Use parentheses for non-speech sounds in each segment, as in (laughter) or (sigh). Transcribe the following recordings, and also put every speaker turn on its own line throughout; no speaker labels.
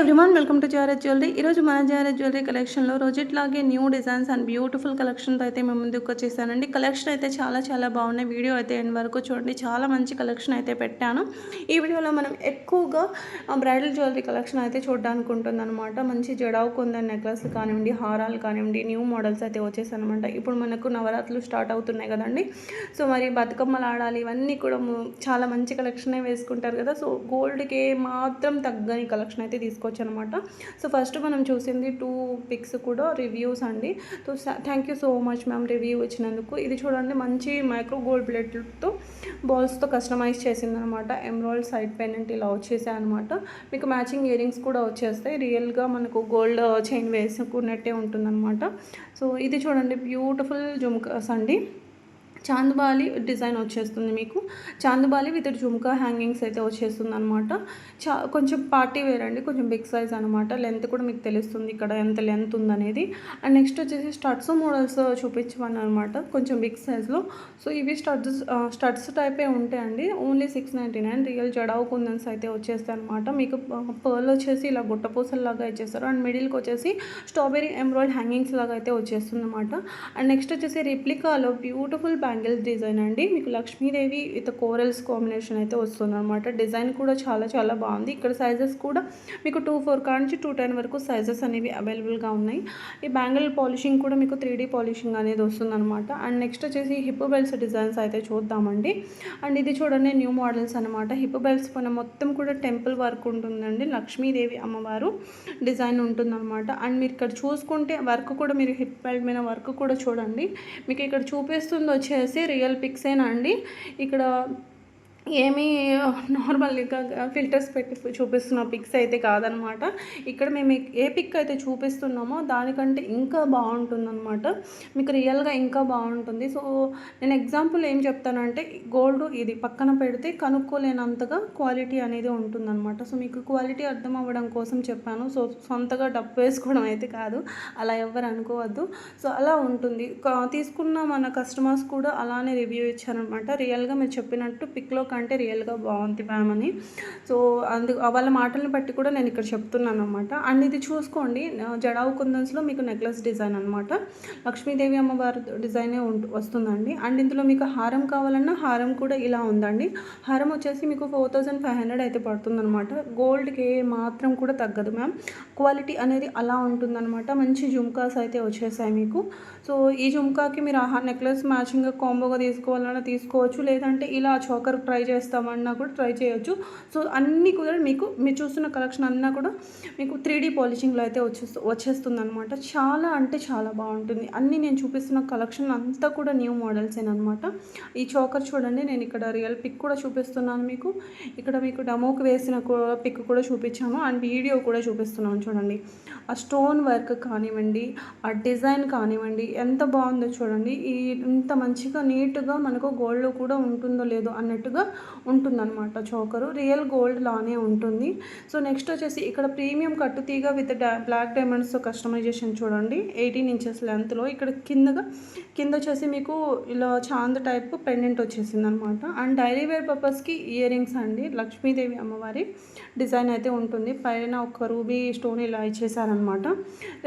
Everyone welcome to Jaret jewellery ఈరోజు మన జారెట్ jewellery కలెక్షన్లో రోజుట్లాగే న్యూ డిజైన్స్ అండ్ బ్యూటిఫుల్ కలెక్షన్తో అయితే మేము ముందుకు వచ్చేసానండి. కలెక్షన్ అయితే చాలా చాలా బాగున్నాయి. వీడియో అయితే ఎండ్ వరకు చూడండి. చాలా మంచి కలెక్షన్ అయితే పెట్టాను. ఈ వీడియోలో మనం ఎక్కువగా బ్రైడల్ జ్యువెలరీ కలెక్షన్ అయితే చూడడానికి ఉంటుంది అనమాట మంచి జడావు కొందని నెక్లెస్ కానివ్వండి హారాలు కానివ్వండి న్యూ మోడల్స్ అయితే వచ్చేసానమాట ఇప్పుడు మనకు నవరాత్రులు స్టార్ట్ అవుతున్నాయి కదండి. సో మరి బతుకమ్మలు ఆడాలి ఇవన్నీ కూడా చాలా మంచి కలెక్షనే వేసుకుంటారు కదా. సో గోల్డ్కి మాత్రం తగ్గని కలెక్షన్ అయితే తీసుకొచ్చాను అనమాట సో ఫస్ట్ మనం చూసింది టూ పిక్స్ కూడా రివ్యూస్ అండి. So thank you so much ma'am review ఇచ్చినందుకు. ఇది చూడండి మంచి మైక్రో గోల్డ్ ప్లేట్లతో బాల్స్తో కస్టమైజ్ చేసింది అనమాట ఎమ్రాయిడ్ సైడ్ అంటే ఇలా వచ్చేసాయి అనమాట మీకు మ్యాచింగ్ ఇయరింగ్స్ కూడా వచ్చేస్తాయి. రియల్గా మనకు గోల్డ్ చైన్ uh, వేసుకున్నట్టే ఉంటుందన్నమాట. సో ఇది చూడండి బ్యూటిఫుల్ జుమ్కాస్ uh, అండి. చాందుబాలి డిజైన్ వచ్చేస్తుంది మీకు. చాందుబాలి విత్ జుమ్కా హ్యాంగింగ్స్ అయితే వచ్చేస్తుంది అనమాట చా కొంచెం పార్టీ వేర్ అండి కొంచెం బిగ్ సైజ్ అనమాట లెంత్ కూడా మీకు తెలుస్తుంది ఇక్కడ ఎంత లెంత్ ఉందనేది. అండ్ నెక్స్ట్ వచ్చేసి స్టడ్స్ మోడల్స్ చూపించమని అనమాట కొంచెం బిగ్ సైజ్లో. సో ఇవి స్టడ్స్ స్టడ్స్ టైపే ఉంటాయండి only six ninety nine real jadau కుందన్స్ అయితే వచ్చేస్తాయి అనమాట మీకు పర్ల్ వచ్చేసి ఇలా గుట్టపూసల్లాగా ఇచ్చేస్తారు. అండ్ మిడిల్కి వచ్చేసి స్ట్రాబెరీ ఎంబ్రాయిడ్ హ్యాంగింగ్స్ లాగా అయితే వచ్చేస్తుంది అనమాట అండ్ నెక్స్ట్ వచ్చేసి రిప్లికాలో బ్యూటిఫుల్ బ్యాంగిల్స్ డిజైన్ అండి. మీకు లక్ష్మీదేవి విత్ కోరల్స్ కాంబినేషన్ అయితే వస్తుంది అనమాట డిజైన్ కూడా చాలా చాలా బాగుంది. ఇక్కడ సైజెస్ కూడా మీకు టూ ఫోర్ కాడ నుంచి టూ టెన్ వరకు సైజెస్ అనేవి అవైలబుల్గా ఉన్నాయి. ఈ బ్యాంగిల్ పాలిషింగ్ కూడా మీకు త్రీ పాలిషింగ్ అనేది వస్తుంది అనమాట అండ్ నెక్స్ట్ వచ్చేసి హిప్ బెల్ట్స్ డిజైన్స్ అయితే చూద్దామండి. అండ్ ఇది చూడండి న్యూ మోడల్స్ అనమాట హిప్ బెల్ట్స్ పైన మొత్తం కూడా టెంపుల్ వర్క్ ఉంటుందండి. లక్ష్మీదేవి అమ్మవారు డిజైన్ ఉంటుందన్నమాట. అండ్ మీరు ఇక్కడ చూసుకుంటే వర్క్ కూడా మీరు హిప్ బెల్ట్ మీద వర్క్ కూడా చూడండి. మీకు ఇక్కడ చూపిస్తుంది వచ్చేసి రియల్ పిక్సేనా అండి? ఇక్కడ ఏమీ (laughs) నార్మల్గా ఫిల్టర్స్ పెట్టి చూపిస్తున్న పిక్స్ అయితే కాదనమాట. ఇక్కడ మేము ఏ పిక్ అయితే చూపిస్తున్నామో దానికంటే ఇంకా బాగుంటుందన్నమాట మీకు రియల్గా ఇంకా బాగుంటుంది. సో నేను ఎగ్జాంపుల్ ఏం చెప్తానంటే గోల్డ్ ఇది పక్కన పెడితే కనుక్కోలేనంతగా క్వాలిటీ అనేది ఉంటుందన్నమాట సో మీకు క్వాలిటీ అర్థం అవ్వడం కోసం చెప్పాను. సో సొంతగా డబ్బు వేసుకోవడం అయితే కాదు. అలా ఎవరు అనుకోవద్దు. సో అలా ఉంటుంది. తీసుకున్న మన కస్టమర్స్ కూడా అలానే రివ్యూ ఇచ్చారనమాట. రియల్గా మీరు చెప్పినట్టు పిక్లో కంటే అంటే రియల్గా బాగుంది మ్యామ్ అని. సో అందు వాళ్ళ మాటలను బట్టి కూడా నేను ఇక్కడ చెప్తున్నాను అనమాట అండ్ ఇది చూసుకోండి జడావు కుందన్స్లో మీకు నెక్లెస్ డిజైన్ అనమాట లక్ష్మీదేవి అమ్మవారి డిజైనే వస్తుందండి. అండ్ ఇందులో మీకు హారం కావాలన్నా హారం కూడా ఇలా ఉందండి. హారం వచ్చేసి మీకు ఫోర్ థౌజండ్ ఫైవ్ హండ్రెడ్ అయితే పడుతుందనమాట గోల్డ్కి మాత్రం కూడా తగ్గదు మ్యామ్ క్వాలిటీ అనేది అలా ఉంటుందన్నమాట. మంచి జుమ్కాస్ అయితే వచ్చేసాయి మీకు. సో ఈ జుమ్కాకి మీరు ఆహా నెక్లెస్ మ్యాచింగ్గా కాంబోగా తీసుకోవాలన్నా తీసుకోవచ్చు. లేదంటే ఇలా చోకర్ ట్రై ట్రై చేస్తామన్నా కూడా ట్రై చేయొచ్చు. సో అన్నీ కూడా మీకు మీరు చూస్తున్న కలెక్షన్ అన్నా కూడా మీకు త్రీ డీ పాలిషింగ్లో అయితే వచ్చేస్తూ వచ్చేస్తుంది అనమాట చాలా అంటే చాలా బాగుంటుంది. అన్నీ నేను చూపిస్తున్న కలెక్షన్ అంతా కూడా న్యూ మోడల్సేనమాట ఈ చోకర్ చూడండి నేను ఇక్కడ రియల్ పిక్ కూడా చూపిస్తున్నాను మీకు. ఇక్కడ మీకు డమోకి వేసిన పిక్ కూడా చూపించాను. అండ్ వీడియో కూడా చూపిస్తున్నాను చూడండి. ఆ స్టోన్ వర్క్ కానివ్వండి ఆ డిజైన్ కానివ్వండి ఎంత బాగుందో చూడండి. ఈ ఇంత మంచిగా నీట్గా మనకు గోల్డ్ కూడా ఉంటుందో లేదో అన్నట్టుగా ఉంటుందన్నమాట చోకరు. రియల్ గోల్డ్ లానే ఉంటుంది. సో నెక్స్ట్ వచ్చేసి ఇక్కడ ప్రీమియం కట్టుతీగ విత్ బ్లాక్ డైమండ్స్ కస్టమైజేషన్ చూడండి. ఎయిటీన్ ఇంచెస్ లెంత్లో ఇక్కడ కిందగా కింద వచ్చేసి మీకు ఇలా చాంద్ టైప్ పెండెంట్ వచ్చేసింది అనమాట అండ్ డైలీ వేర్ పర్పస్కి ఇయర్ రింగ్స్ అండి. లక్ష్మీదేవి అమ్మవారి డిజైన్ అయితే ఉంటుంది. పైన ఒక రూబీ స్టోన్ ఇలా ఇచ్చేసారనమాట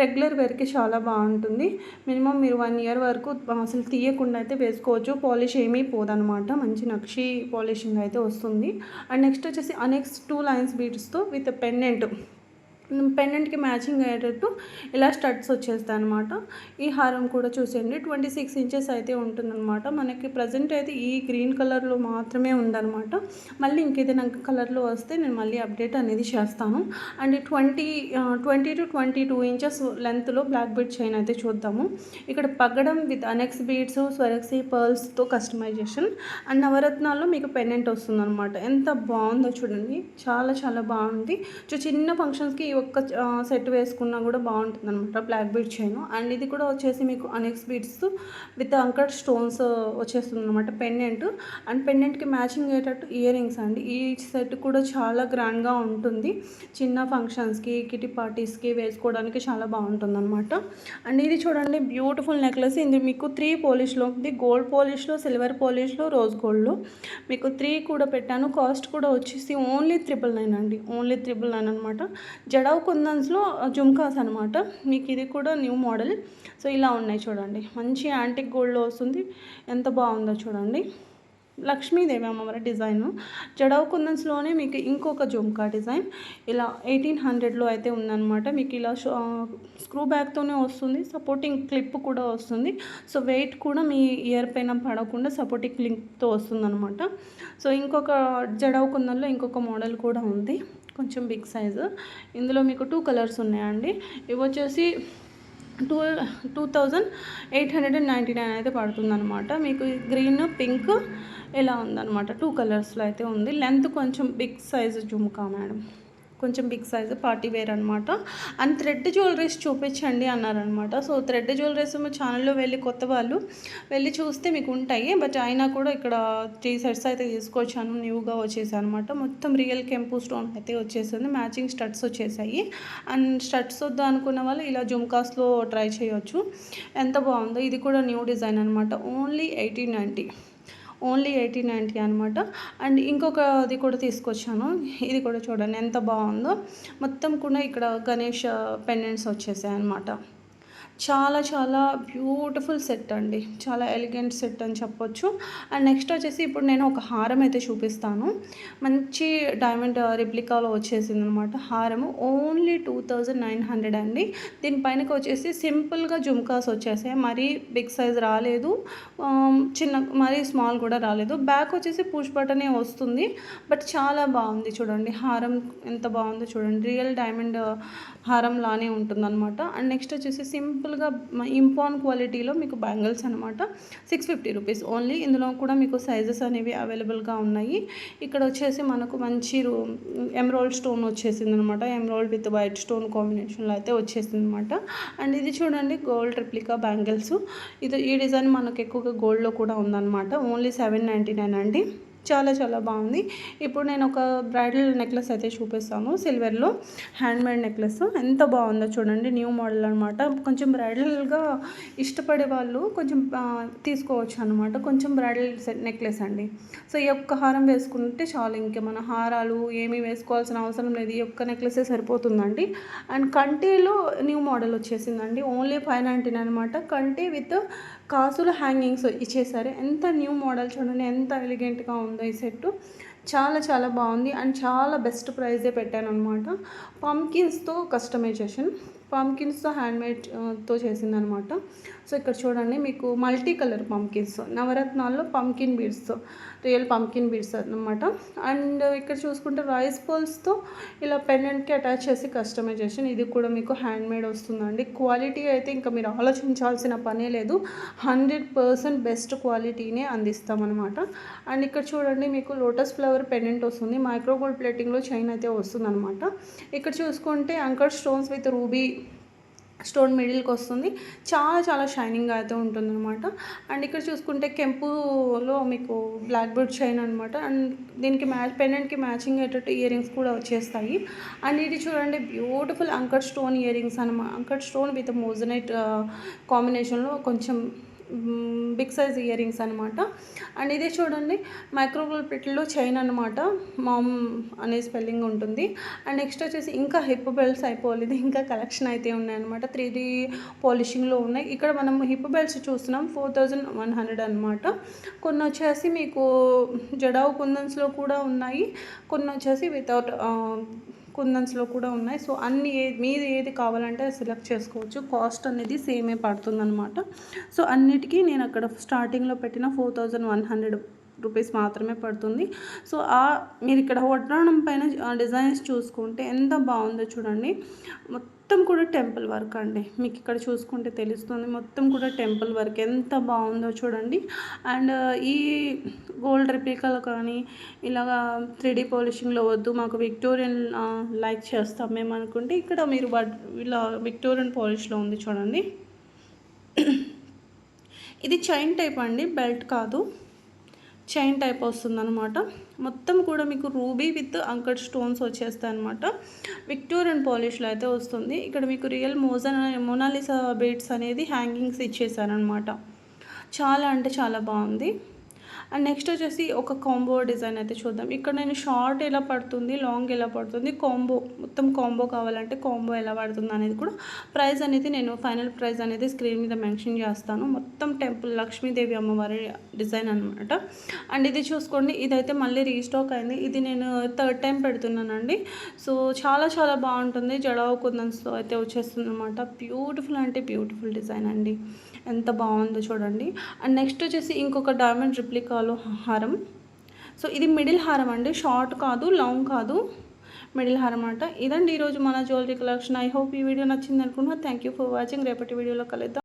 రెగ్యులర్ వేర్కి చాలా బాగుంటుంది. మినిమం మీరు వన్ ఇయర్ వరకు అసలు తీయకుండా అయితే వేసుకోవచ్చు. పాలిష్ ఏమీ పోదనమాట మంచి నక్షి పాలిషింగ్ అయితే వస్తుంది. అండ్ నెక్స్ట్ వచ్చేసి అనెక్స్ టూ లైన్స్ బీట్స్తో విత్ పెండెంట్ పెండెంట్కి మ్యాచింగ్ అయ్యేటట్టు ఇలా స్టడ్స్ వచ్చేస్తాయి అనమాట ఈ హారం కూడా చూసేయండి. ట్వంటీ సిక్స్ ఇంచెస్ అయితే ఉంటుందన్నమాట. మనకి ప్రజెంట్ అయితే ఈ గ్రీన్ కలర్లో మాత్రమే ఉందన్నమాట. మళ్ళీ ఇంకేదైనా కలర్లో వస్తే నేను మళ్ళీ అప్డేట్ అనేది చేస్తాను. And twenty twenty to twenty two inches లెంత్లో బ్లాక్ బీడ్ చైన్ అయితే చూద్దాము. ఇక్కడ పగ్గడం విత్ అనెక్స్ బీడ్స్ స్వరక్సీ పర్ల్స్తో కస్టమైజేషన్. అండ్ నవరత్నాల్లో మీకు పెండెంట్ వస్తుందన్నమాట. ఎంత బాగుందో చూడండి. చాలా చాలా బాగుంది. చిన్న ఫంక్షన్స్కి ఒక్క సెట్ వేసుకున్నా కూడా బాగుంటుంది అనమాట బ్లాక్ బీడ్ చైన్ అండ్ ఇది కూడా వచ్చేసి మీకు అనెక్స్ బీడ్స్ విత్ అంకర్ స్టోన్స్ వచ్చేస్తుంది అనమాట పెండెంట్ అండ్ పెండెంట్కి మ్యాచింగ్ అయ్యేటట్టు ఇయర్ రింగ్స్ అండి. ఈ సెట్ కూడా చాలా గ్రాండ్గా ఉంటుంది. చిన్న ఫంక్షన్స్కి కిటీ పార్టీస్కి వేసుకోవడానికి చాలా బాగుంటుంది అనమాట అండ్ ఇది చూడండి బ్యూటిఫుల్ నెక్లెస్ ఇది మీకు త్రీ పోలిష్లో ఉంది గోల్డ్ పోలిష్లో సిల్వర్ పోలిష్లో రోజ్ గోల్డ్లో మీకు త్రీ కూడా పెట్టాను. కాస్ట్ కూడా వచ్చేసి ఓన్లీ త్రిబుల్ నైన్ అండి. ఓన్లీ త్రిబుల్ నైన్ అనమాట జడవు కుందన్స్లో జుమ్కాస్ అనమాట మీకు ఇది కూడా న్యూ మోడల్. సో ఇలా ఉన్నాయి చూడండి. మంచి యాంటిక్ గోల్డ్లో వస్తుంది. ఎంత బాగుందో చూడండి. లక్ష్మీదేవి అమ్మవారి డిజైన్. జడవ్ కుందన్స్లోనే మీకు ఇంకొక జుమ్కా డిజైన్. ఇలా ఎయిటీన్ హండ్రెడ్లో అయితే ఉందన్నమాట. మీకు ఇలా స్క్రూ బ్యాగ్తోనే వస్తుంది. సపోర్టింగ్ క్లిప్ కూడా వస్తుంది. సో వెయిట్ కూడా మీ ఇయర్ పైన పడకుండా సపోర్టింగ్ క్లిప్తో వస్తుంది అనమాట సో ఇంకొక జడవ్ కుందన్లో ఇంకొక మోడల్ కూడా ఉంది. కొంచెం బిగ్ సైజు. ఇందులో మీకు టూ కలర్స్ ఉన్నాయండి. ఇవి వచ్చేసి two two thousand eight hundred and ninety nine అయితే పడుతుంది అనమాట మీకు గ్రీన్ పింక్ ఇలా ఉందన్నమాట. టూ కలర్స్లో అయితే ఉంది. లెంత్ కొంచెం బిగ్ సైజు జుమ్కా మేడం. కొంచెం బిగ్ సైజ్ పార్టీ వేర్ అనమాట అండ్ థ్రెడ్ జ్యువెలరీస్ చూపించండి అన్నారనమాట సో థ్రెడ్ జ్యువెలరీస్ మా ఛానల్లో వెళ్ళి కొత్త వాళ్ళు వెళ్ళి చూస్తే మీకు ఉంటాయి. బట్ అయినా కూడా ఇక్కడ త్రీ సెట్స్ అయితే తీసుకొచ్చాను. న్యూగా వచ్చేసాయి అనమాట మొత్తం రియల్ కెంపు స్టోన్ అయితే వచ్చేసింది. మ్యాచింగ్ స్టడ్స్ వచ్చేసాయి. అండ్ స్టడ్స్ వద్దా అనుకున్న వాళ్ళు ఇలా జుమ్కాస్లో ట్రై చేయొచ్చు. ఎంత బాగుందో. ఇది కూడా న్యూ డిజైన్ అనమాట only eighteen ninety. Only eighty ninety అనమాట అండ్ ఇంకొక అది కూడా తీసుకొచ్చాను. ఇది కూడా చూడండి ఎంత బాగుందో. మొత్తం కూడా ఇక్కడ గణేష్ పెండెంట్స్ వచ్చేసాయి అనమాట చాలా చాలా బ్యూటిఫుల్ సెట్ అండి. చాలా ఎలిగెంట్ సెట్ అని చెప్పొచ్చు. అండ్ నెక్స్ట్ వచ్చేసి ఇప్పుడు నేను ఒక హారం అయితే చూపిస్తాను. మంచి డైమండ్ రిప్లికాలో uh, వచ్చేసింది అనమాట హారము. Only two thousand nine hundred అండి. దీనిపైనకి వచ్చేసి సింపుల్గా జుమ్కాస్ వచ్చేసాయి. మరీ బిగ్ సైజ్ రాలేదు. Um, చిన్న మరీ స్మాల్ కూడా రాలేదు. బ్యాక్ వచ్చేసి పుష్ బటనే వస్తుంది. బట్ చాలా బాగుంది చూడండి. హారం ఎంత బాగుందో చూడండి. రియల్ డైమండ్ uh, హారం లానే ఉంటుందన్నమాట. అండ్ నెక్స్ట్ వచ్చేసి సింపుల్గా ఇంపాన్ క్వాలిటీలో మీకు బ్యాంగిల్స్ అనమాట సిక్స్ ఫిఫ్టీ రూపీస్ ఓన్లీ ఇందులో కూడా మీకు సైజెస్ అనేవి అవైలబుల్గా ఉన్నాయి. ఇక్కడ వచ్చేసి మనకు మంచి ఎమ్రోల్డ్ స్టోన్ వచ్చేసింది అనమాట ఎమ్రోల్డ్ విత్ వైట్ స్టోన్ కాంబినేషన్లో అయితే వచ్చేసింది అనమాట అండ్ ఇది చూడండి గోల్డ్ ట్రిప్లికా బ్యాంగిల్స్ ఇది ఈ డిజైన్ మనకు ఎక్కువగా గోల్డ్లో కూడా ఉందన్నమాట. ఓన్లీ సెవెన్ నైంటీ నైన్ అండి. చాలా చాలా బాగుంది. ఇప్పుడు నేను ఒక బ్రైడల్ నెక్లెస్ అయితే చూపిస్తాను. సిల్వర్లో హ్యాండ్మేడ్ నెక్లెస్. ఎంత బాగుందో చూడండి. న్యూ మోడల్ అనమాట కొంచెం బ్రైడల్గా ఇష్టపడే వాళ్ళు కొంచెం తీసుకోవచ్చు అనమాట కొంచెం బ్రైడల్ నెక్లెస్ అండి. సో ఈ యొక్క హారం వేసుకుంటే చాలు ఇంకేమైనా హారాలు ఏమీ వేసుకోవాల్సిన అవసరం లేదు. ఈ యొక్క నెక్లెసే సరిపోతుందండి. అండ్ కంటిలో న్యూ మోడల్ వచ్చేసిందండి. ఓన్లీ ఫైవ్ నైంటీన్ అనమాట కంటి విత్ కాసులు హ్యాంగింగ్స్ ఇచ్చేసారు. ఎంత న్యూ మోడల్ చూడండి ఎంత ఎలిగెంట్గా ఉందో ఈ సెట్టు. చాలా చాలా బాగుంది. అండ్ చాలా బెస్ట్ ప్రైజే పెట్టాను అనమాట పంకిన్స్తో కస్టమైజేషన్ పంకిన్స్తో హ్యాండ్మేడ్తో చేసిందనమాట సో ఇక్కడ చూడండి మీకు మల్టీ కలర్ పంకిన్స్ నవరత్నాల్లో పంకిన్ బీడ్స్తో. రియల్ పంకిన్ బీడ్స్ అనమాట అండ్ ఇక్కడ చూసుకుంటే రైస్ పోల్స్తో ఇలా పెండెంట్కి అటాచ్ చేసి కస్టమైజేషన్ ఇది కూడా మీకు హ్యాండ్ మేడ్ వస్తుందండి. క్వాలిటీ అయితే ఇంకా మీరు ఆలోచించాల్సిన పనే లేదు. హండ్రెడ్ పర్సెంట్ బెస్ట్ క్వాలిటీనే అందిస్తామన్నమాట. అండ్ ఇక్కడ చూడండి మీకు లోటస్ ఫ్లవర్ పెండెంట్ వస్తుంది. మైక్రో గోల్డ్ ప్లేటింగ్లో చైన్ అయితే వస్తుందన్నమాట. ఇక్కడ చూసుకుంటే anchor stones with ruby stone మిడిల్కి వస్తుంది. చాలా చాలా షైనింగ్గా అయితే ఉంటుందన్నమాట. అండ్ ఇక్కడ చూసుకుంటే కెంపులో మీకు బ్లాక్ బోర్డ్ చైన్ అనమాట అండ్ దీనికి మ్యాచ్ పెండెంట్కి మ్యాచింగ్ అయ్యేటట్టు ఇయర్ రింగ్స్ కూడా వచ్చేస్తాయి. అండ్ ఇది చూడండి beautiful anchor stone earrings అనమాట అంకర్ స్టోన్ విత్ మోజనైట్ కాంబినేషన్లో కొంచెం బిగ్ సైజ్ ఇయర్ రింగ్స్ అనమాట అండ్ ఇది చూడండి మైక్రోవేవ్ పెట్లో చైన్ అనమాట మామ్ అనే స్పెల్లింగ్ ఉంటుంది. అండ్ నెక్స్ట్ వచ్చేసి ఇంకా హిప్ బెల్ట్స్ అయిపోలేదు ఇంకా కలెక్షన్ అయితే ఉన్నాయన్నమాట. త్రీ డీ పాలిషింగ్లో ఉన్నాయి. ఇక్కడ మనం హిప్ బెల్ట్స్ చూస్తున్నాం ఫోర్ థౌజండ్ వన్ హండ్రెడ్ అనమాట కొన్ని వచ్చేసి మీకు జడావు కుందన్స్లో కూడా ఉన్నాయి. కొన్ని వచ్చేసి వితౌట్ కుందన్స్లో కూడా ఉన్నాయి. సో అన్ని ఏ మీది ఏది కావాలంటే సెలెక్ట్ చేసుకోవచ్చు. కాస్ట్ అనేది సేమే పడుతుందనమాట సో అన్నిటికీ నేను అక్కడ స్టార్టింగ్లో పెట్టిన four thousand one hundred rupees మాత్రమే పడుతుంది. సో ఆ మీరు ఇక్కడ వడ్రాణం పైన డిజైన్స్ చూసుకుంటే ఎంత బాగుందో చూడండి. మొత్తం కూడా టెంపుల్ వర్క్ అండి. మీకు ఇక్కడ చూసుకుంటే తెలుస్తుంది మొత్తం కూడా టెంపుల్ వర్క్ ఎంత బాగుందో చూడండి. అండ్ ఈ గోల్డ్ రిప్లికలు కానీ ఇలాగా త్రీ డీ వద్దు మాకు విక్టోరియన్ లైక్ చేస్తాం మేము అనుకుంటే ఇక్కడ మీరు ఇలా విక్టోరియన్ పాలిష్లో ఉంది చూడండి. ఇది చైన్ టైప్ అండి బెల్ట్ కాదు. చైన్ టైప్ వస్తుందన్నమాట. మొత్తం కూడా మీకు రూబీ విత్ అంకట్ స్టోన్స్ వచ్చేస్తాయి అనమాట విక్టోరియన్ పాలిష్లో అయితే వస్తుంది. ఇక్కడ మీకు real moissan Mona Lisa beads అనేది హ్యాంగింగ్స్ ఇచ్చేసారనమాట చాలా అంటే చాలా బాగుంది. అండ్ నెక్స్ట్ వచ్చేసి ఒక కాంబో డిజైన్ అయితే చూద్దాం. ఇక్కడ నేను షార్ట్ ఎలా పడుతుంది లాంగ్ ఎలా పడుతుంది కాంబో మొత్తం కాంబో కావాలంటే కాంబో ఎలా పడుతుంది అనేది కూడా ప్రైస్ అనేది నేను ఫైనల్ ప్రైస్ అనేది స్క్రీన్ మీద మెన్షన్ చేస్తాను. మొత్తం టెంపుల్ లక్ష్మీదేవి అమ్మవారి డిజైన్ అనమాట అండ్ ఇది చూసుకోండి ఇదైతే మళ్ళీ రీస్టాక్ అయింది. ఇది నేను థర్డ్ టైం పెడుతున్నానండి. సో చాలా చాలా బాగుంటుంది. జడవ కుందన్స్తో అయితే వచ్చేస్తుంది అనమాట బ్యూటిఫుల్ అంటే బ్యూటిఫుల్ డిజైన్ అండి. ఎంత బాగుందో చూడండి. అండ్ నెక్స్ట్ వచ్చేసి ఇంకొక డైమండ్ రిప్లికాలో హారం. సో ఇది మిడిల్ హారం అండి. షార్ట్ కాదు లాంగ్ కాదు. మిడిల్ హారం అంట ఇదండి ఈరోజు మన జ్యువెలరీ కలెక్షన్ ఐ హోప్ ఈ వీడియో నచ్చింది అనుకుంటున్నా. థ్యాంక్ యూ ఫర్ వాచింగ్ రేపటి వీడియోలో కలుద్దాం.